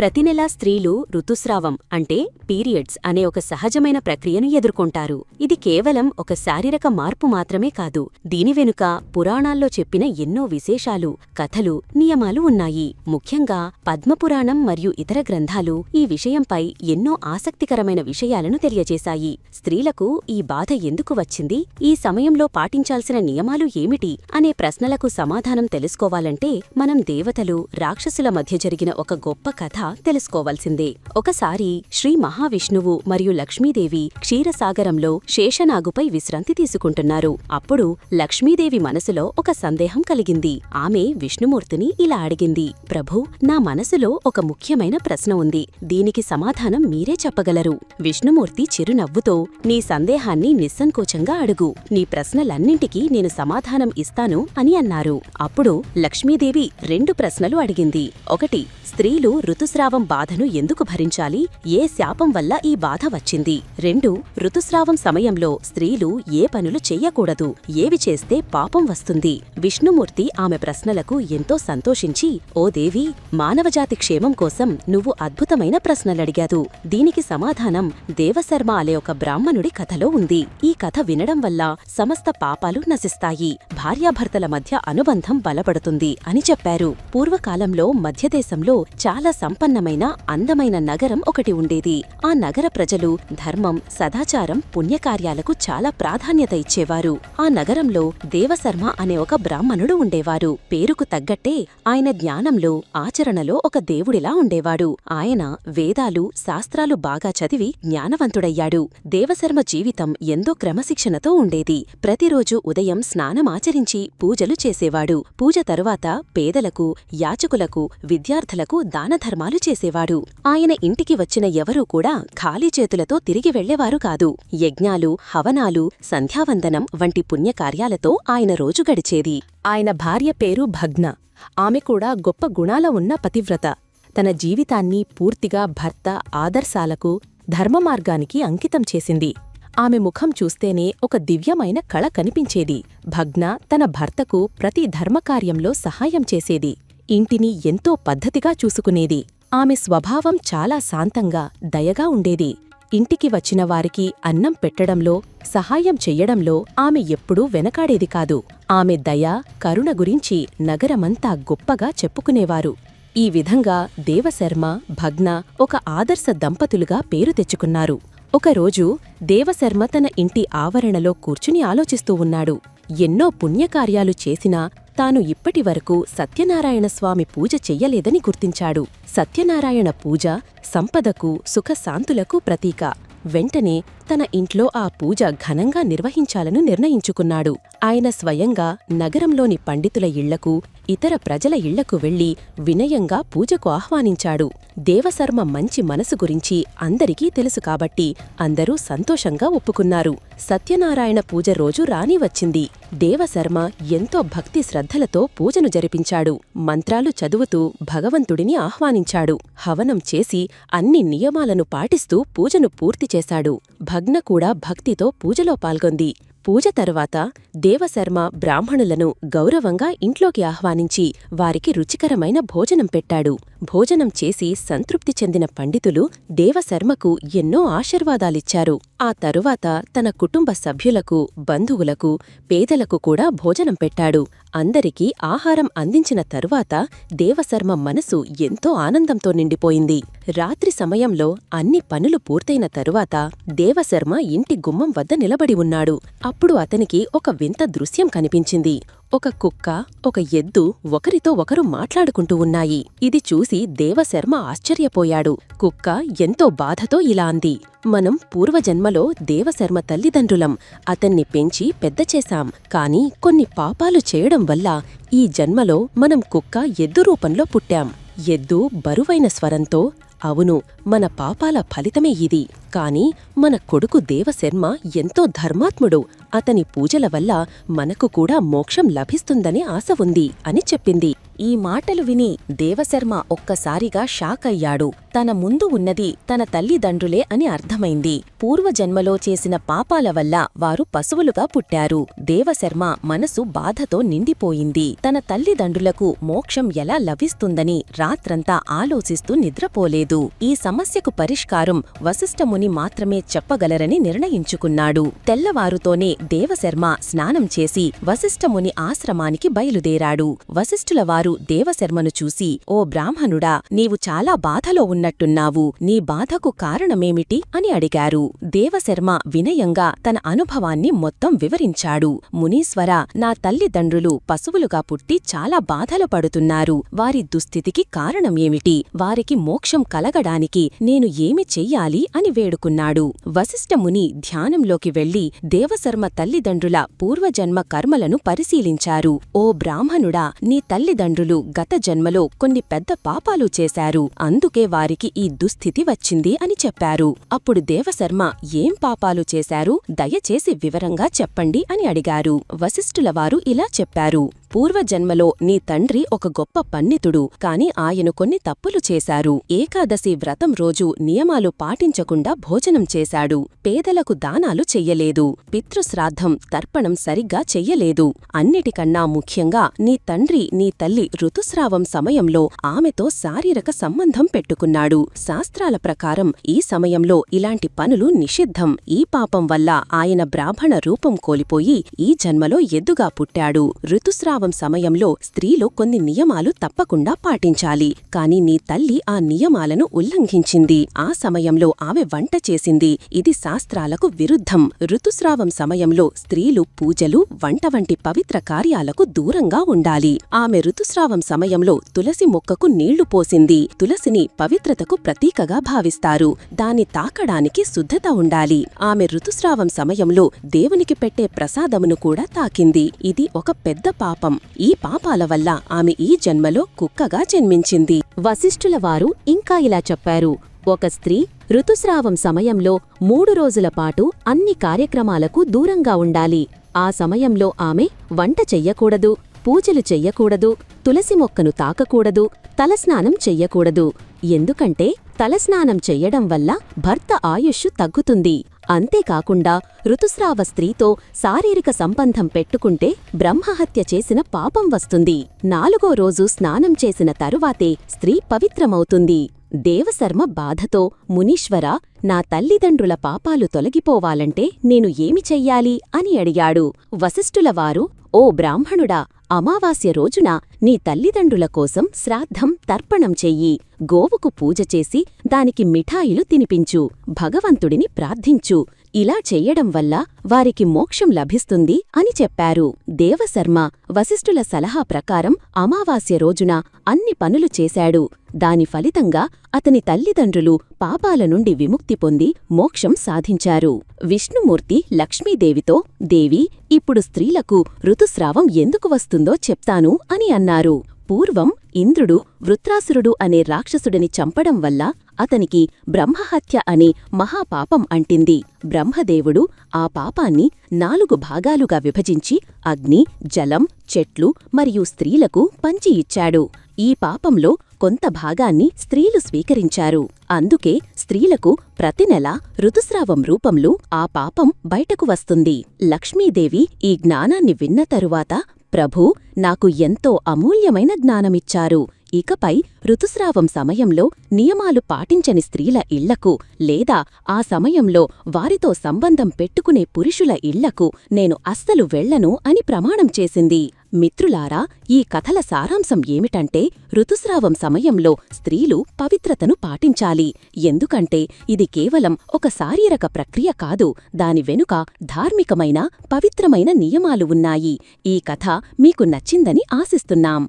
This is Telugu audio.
ప్రతి నెలా స్త్రీలు ఋతుస్రావం అంటే పీరియడ్స్ అనే ఒక సహజమైన ప్రక్రియను ఎదుర్కొంటారు. ఇది కేవలం ఒక శారీరక మార్పు మాత్రమే కాదు దీని వెనుక పురాణాల్లో చెప్పిన ఎన్నో విశేషాలు కథలు నియమాలు ఉన్నాయి. ముఖ్యంగా పద్మపురాణం మరియు ఇతర గ్రంథాలు ఈ విషయంపై ఎన్నో ఆసక్తికరమైన విషయాలను తెలియజేశాయి. స్త్రీలకు ఈ బాధ ఎందుకు వచ్చింది? ఈ సమయంలో పాటించాల్సిన నియమాలు ఏమిటి? అనే ప్రశ్నలకు సమాధానం తెలుసుకోవాలంటే మనం దేవతలు రాక్షసుల మధ్య జరిగిన ఒక గొప్ప కథ తెలుసుకోవాల్సిందే. ఒకసారి శ్రీ మహావిష్ణువు మరియు లక్ష్మీదేవి క్షీరసాగరంలో శేషనాగుపై విశ్రాంతి తీసుకుంటున్నారు. అప్పుడు లక్ష్మీదేవి మనసులో ఒక సందేహం కలిగింది. ఆమె విష్ణుమూర్తిని ఇలా అడిగింది ప్రభు నా మనసులో ఒక ముఖ్యమైన ప్రశ్న ఉంది. దీనికి సమాధానం మీరే చెప్పగలరు. విష్ణుమూర్తి చిరునవ్వుతో నీ సందేహాన్ని నిస్సంకోచంగా అడుగు. నీ ప్రశ్నలన్నింటికీ నేను సమాధానం ఇస్తాను అని అన్నారు. అప్పుడు లక్ష్మీదేవి రెండు ప్రశ్నలు అడిగింది. ఒకటి స్త్రీలు ఋతుస్రావం బాధను ఎందుకు భరించాలి? ఏ శాపం వల్ల ఈ బాధ వచ్చింది? రెండు ఋతుస్రావం సమయంలో స్త్రీలు ఏ పనులు చెయ్యకూడదు ఏవి చేస్తే పాపం వస్తుంది? విష్ణుమూర్తి ఆమె ప్రశ్నలకు ఎంతో సంతోషించి ఓ దేవి మానవజాతి క్షేమం కోసం నువ్వు అద్భుతమైన ప్రశ్నలడిగాదు. దీనికి సమాధానం దేవశర్మ అనే ఒక బ్రాహ్మణుడి కథలో ఉంది. ఈ కథ వినడం వల్ల సమస్త పాపాలు నశిస్తాయి. భార్యాభర్తల మధ్య అనుబంధం బలపడుతుంది అని చెప్పారు. పూర్వకాలంలో మధ్యదేశంలో చాలా సంపన్నమైన అందమైన నగరం ఒకటి ఉండేది. ఆ నగర ప్రజలు ధర్మం సదాచారం పుణ్యకార్యాలకు చాలా ప్రాధాన్యత ఇచ్చేవారు. ఆ నగరంలో దేవశర్మ అనే ఒక బ్రాహ్మణుడు ఉండేవారు. పేరుకు తగ్గట్టే ఆయన జ్ఞానంలో ఆచరణలో ఒక దేవుడిలా ఉండేవాడు. ఆయన వేదాలు శాస్త్రాలు బాగా చదివి జ్ఞానవంతుడయ్యాడు. దేవశర్మ జీవితం ఎంతో క్రమశిక్షణతో ఉండేది. ప్రతిరోజు ఉదయం స్నానమాచరించి పూజలు చేసేవాడు. పూజ తరువాత పేదలకు యాచకులకు విద్యార్థులకు దానధర్మాలు చేసేవాడు. ఆయన ఇంటికి వచ్చిన ఎవరూ కూడా ఖాళీ చేతులతో తిరిగి వెళ్ళేవారు కాదు. యజ్ఞాలు హవనాలు సంధ్యావందనం వంటి పుణ్యకార్యాలతో ఆయన రోజు గడిచేది. ఆయన భార్య పేరు భగ్న. ఆమె కూడా గొప్ప గుణాల ఉన్న పతివ్రత. తన జీవితాన్ని పూర్తిగా భర్త ఆదర్శాలకు ధర్మమార్గానికి అంకితం చేసింది. ఆమె ముఖం చూస్తేనే ఒక దివ్యమైన కళ కనిపించేది. భగ్న తన భర్తకు ప్రతి ధర్మకార్యంలో సహాయం చేసేది. ఇంటిని ఎంతో పద్ధతిగా చూసుకునేది. ఆమె స్వభావం చాలా శాంతంగా దయగా ఉండేది. ఇంటికి వచ్చిన వారికి అన్నం పెట్టడంలో సహాయం చెయ్యడంలో ఆమె ఎప్పుడూ వెనకాడేది కాదు. ఆమె దయ కరుణ గురించి నగరమంతా గొప్పగా చెప్పుకునేవారు. ఈ విధంగా దేవశర్మ భగ్న ఒక ఆదర్శ దంపతులుగా పేరు తెచ్చుకున్నారు. ఒకరోజు దేవశర్మ తన ఇంటి ఆవరణలో కూర్చుని ఆలోచిస్తూ ఉన్నాడు. ఎన్నో పుణ్యకార్యాలు చేసినా తాను ఇప్పటివరకు సత్యనారాయణ స్వామి పూజ చెయ్యలేదని గుర్తించాడు. సత్యనారాయణ పూజ సంపదకు సుఖశాంతులకు ప్రతీక. వెంటనే తన ఇంట్లో ఆ పూజ ఘనంగా నిర్వహించాలని నిర్ణయించుకున్నాడు. ఆయన స్వయంగా నగరంలోని పండితుల ఇళ్ళకు ఇతర ప్రజల ఇళ్ళకు వెళ్ళి వినయంగా పూజకు ఆహ్వానించాడు. దేవశర్మ మంచి మనసు గురించి అందరికీ తెలుసు కాబట్టి అందరూ సంతోషంగా ఒప్పుకున్నారు. సత్యనారాయణ పూజ రోజు రాని వచ్చింది. దేవశర్మ ఎంతో భక్తి శ్రద్ధలతో పూజను జరిపించాడు. మంత్రాలు చదువుతూ భగవంతుడిని ఆహ్వానించాడు. హవనం చేసి అన్ని నియమాలను పాటిస్తూ పూజను పూర్తి చేశాడు. భగ్న కూడా భక్తితో పూజలో పాల్గొంది. పూజ తరువాత దేవశర్మ బ్రాహ్మణులను గౌరవంగా ఇంట్లోకి ఆహ్వానించి వారికి రుచికరమైన భోజనం పెట్టాడు. భోజనం చేసి సంతృప్తి చెందిన పండితులు దేవశర్మకు ఎన్నో ఆశీర్వాదాలిచ్చారు. ఆ తరువాత తన కుటుంబ సభ్యులకు బంధువులకు పేదలకు కూడా భోజనం పెట్టాడు. అందరికీ ఆహారం అందించిన తరువాత దేవశర్మ మనసు ఎంతో ఆనందంతో నిండిపోయింది. రాత్రి సమయంలో అన్ని పనులు పూర్తయిన తరువాత దేవశర్మ ఇంటి గుమ్మం వద్ద నిలబడి ఉన్నాడు. అప్పుడు అతనికి ఒక వింత దృశ్యం కనిపించింది. ఒక కుక్క ఒక ఎద్దు ఒకరితో ఒకరు మాట్లాడుకుంటూ ఉన్నాయి. ఇది చూసి దేవశర్మ ఆశ్చర్యపోయాడు. కుక్క ఎంతో బాధతో ఇలా అంది. మనం పూర్వజన్మలో దేవశర్మ తల్లిదండ్రులం. అతన్ని పెంచి పెద్ద చేశాం. కాని కొన్ని పాపాలు చేయడం వల్ల ఈ జన్మలో మనం కుక్క ఎద్దు రూపంలో పుట్టాం. ఎద్దు బరువైన స్వరంతో అవును మన పాపాల ఫలితమే ఇది. కాని మన కొడుకు దేవశర్మ ఎంతో ధర్మాత్ముడు. అతని పూజల వల్ల మనకు కూడా మోక్షం లభిస్తుందని ఆశ ఉంది అని చెప్పింది. ఈ మాటలు విని దేవశర్మ ఒక్కసారిగా షాక్ అయ్యాడు తన ముందు ఉన్నది తన తల్లిదండ్రులే అని అర్థమైంది. పూర్వజన్మలో చేసిన పాపాల వల్ల వారు పశువులుగా పుట్టారు. దేవశర్మ మనసు బాధతో నిండిపోయింది. తన తల్లిదండ్రులకు మోక్షం ఎలా లభిస్తుందని రాత్రంతా ఆలోచిస్తూ నిద్రపోలేదు. ఈ సమస్యకు పరిష్కారం వశిష్ఠముని మాత్రమే చెప్పగలరని నిర్ణయించుకున్నాడు. తెల్లవారుతోనే దేవశర్మ స్నానం చేసి వశిష్ఠముని ఆశ్రమానికి బయలుదేరాడు. వశిష్ఠుల వారు దేవశర్మను చూసి ఓ బ్రాహ్మణుడా నీవు చాలా బాధలో ఉన్నట్టున్నావు. నీ బాధకు కారణమేమిటి? అని అడిగారు. దేవశర్మ వినయంగా తన అనుభవాన్ని మొత్తం వివరించాడు. మునీశ్వర నా తల్లిదండ్రులు పశువులుగా పుట్టి చాలా బాధలు పడుతున్నారు. వారి దుస్థితికి కారణమేమిటి? వారికి మోక్షం కలగడానికి నేను ఏమి చెయ్యాలి? అని వేడుకున్నాడు. వశిష్ఠముని ధ్యానంలోకి వెళ్ళి దేవశర్మ తల్లిదండ్రుల పూర్వజన్మ కర్మలను పరిశీలించారు. ఓ బ్రాహ్మణుడా నీ తల్లిదండ్రులు గత జన్మలో కొన్ని పెద్ద పాపాలు చేశారు. అందుకే వారికి ఈ దుస్థితి వచ్చింది అని చెప్పారు. అప్పుడు దేవశర్మ ఏం పాపాలు చేశారు? దయచేసి వివరంగా చెప్పండి అని అడిగారు. వశిష్ఠులవారు ఇలా చెప్పారు. పూర్వజన్మలో నీ తండ్రి ఒక గొప్ప పండితుడు. కాని ఆయన కొన్ని తప్పులు చేశారు. ఏకాదశి వ్రతం రోజు నియమాలు పాటించకుండా భోజనం చేశాడు. పేదలకు దానాలు చెయ్యలేదు. పితృశ్రాద్ధం తర్పణం సరిగ్గా చెయ్యలేదు. అన్నిటికన్నా ముఖ్యంగా నీ తండ్రి నీ తల్లి ఋతుస్రావం సమయంలో ఆమెతో శారీరక సంబంధం పెట్టుకున్నాడు. శాస్త్రాల ప్రకారం ఈ సమయంలో ఇలాంటి పనులు నిషిద్ధం. ఈ పాపం వల్ల ఆయన బ్రాహ్మణ రూపం కోల్పోయి ఈ జన్మలో ఎద్దుగా పుట్టాడు. ఋతుస్రావం సమయంలో స్త్రీలు కొన్ని నియమాలు తప్పకుండా పాటించాలి. కాని నీ తల్లి ఆ నియమాలను ఉల్లంఘించింది. ఆ సమయంలో ఆమె వంట చేసింది. ఇది శాస్త్రాలకు విరుద్ధం. ఋతుస్రావం సమయంలో స్త్రీలు పూజలు వంట వంటి పవిత్ర కార్యాలకు దూరంగా ఉండాలి. ఆమె ఋతుస్రావం సమయంలో తులసి మొక్కకు నీళ్ళు పోసింది. తులసిని పవిత్రతకు ప్రతీకగా భావిస్తారు. దాన్ని తాకడానికి శుద్ధత ఉండాలి. ఆమె ఋతుస్రావం సమయంలో దేవునికి పెట్టే ప్రసాదమును కూడా తాకింది. ఇది ఒక పెద్ద పాపం. పాపం. ఈ పాపాల వల్ల ఆమె ఈ జన్మలో కుక్కగా జన్మించింది. వశిష్ఠుల వారు ఇంకా ఇలా చెప్పారు. ఒక స్త్రీ ఋతుస్రావం సమయంలో మూడు రోజుల పాటు అన్ని కార్యక్రమాలకు దూరంగా ఉండాలి. ఆ సమయంలో ఆమె వంట చెయ్యకూడదు. పూజలు చెయ్యకూడదు తులసి మొక్కను తాకకూడదు తలస్నానం చెయ్యకూడదు. ఎందుకంటే తలస్నానం చెయ్యడం వల్ల భర్త ఆయుష్షు తగ్గుతుంది. అంతేకాకుండా ఋతుస్రావ స్త్రీతో శారీరక సంబంధం పెట్టుకుంటే బ్రహ్మహత్య చేసిన పాపం వస్తుంది. నాలుగో రోజు స్నానం చేసిన తరువాతే స్త్రీ పవిత్రమవుతుంది. దేవశర్మ బాధతో మునీశ్వర నా తల్లిదండ్రుల పాపాలు తొలగిపోవాలంటే నేను ఏమి చెయ్యాలి అని అడిగాడు. వశిష్ఠులవారు ఓ బ్రాహ్మణుడా అమావాస్య రోజున నీ తల్లిదండ్రుల కోసం శ్రాద్ధం తర్పణం చెయ్యి. గోవుకు పూజ చేసి దానికి మిఠాయిలు తినిపించు. భగవంతుడిని ప్రార్థించు. ఇలా చెయ్యడం వల్ల వారికి మోక్షం లభిస్తుంది అని చెప్పారు. దేవశర్మ వశిష్ఠుల సలహా ప్రకారం అమావాస్య రోజున అన్ని పనులు చేశాడు. దాని ఫలితంగా అతని తల్లిదండ్రులు పాపాల నుండి విముక్తి పొంది మోక్షం సాధించారు. విష్ణుమూర్తి లక్ష్మీదేవితో దేవి ఇప్పుడు స్త్రీలకు ఋతుస్రావం ఎందుకు వస్తుందో చెప్తాను అని అన్నారు. పూర్వం ఇంద్రుడు వృత్రాసురుడు అనే రాక్షసుడిని చంపడం వల్ల అతనికి బ్రహ్మహత్య అనే మహాపాపం అంటింది. బ్రహ్మదేవుడు ఆ పాపాన్ని నాలుగు భాగాలుగా విభజించి అగ్ని జలం చెట్లు మరియు స్త్రీలకు పంచి ఇచ్చాడు. ఈ పాపంలో కొంత భాగాన్ని స్త్రీలు స్వీకరించారు. అందుకే స్త్రీలకు ప్రతి నెల ఋతుస్రావం రూపంలో ఆ పాపం బయటకు వస్తుంది. లక్ష్మీదేవి ఈ జ్ఞానాన్ని విన్న తరువాత ప్రభూ నాకు ఎంతో అమూల్యమైన జ్ఞానమిచ్చారు. ఇకపై ఋతుస్రావం సమయంలో నియమాలు పాటించని స్త్రీల ఇళ్ళకు లేదా ఆ సమయంలో వారితో సంబంధం పెట్టుకునే పురుషుల ఇళ్ళకు నేను అస్సలు వెళ్ళను అని ప్రమాణం చేసింది. మిత్రులారా ఈ కథల సారాంశం ఏమిటంటే ఋతుస్రావం సమయంలో స్త్రీలు పవిత్రతను పాటించాలి. ఎందుకంటే ఇది కేవలం ఒక శారీరక ప్రక్రియ కాదు దాని వెనుక ధార్మికమైన పవిత్రమైన నియమాలు ఉన్నాయి. ఈ కథ మీకు నచ్చిందని ఆశిస్తున్నాం.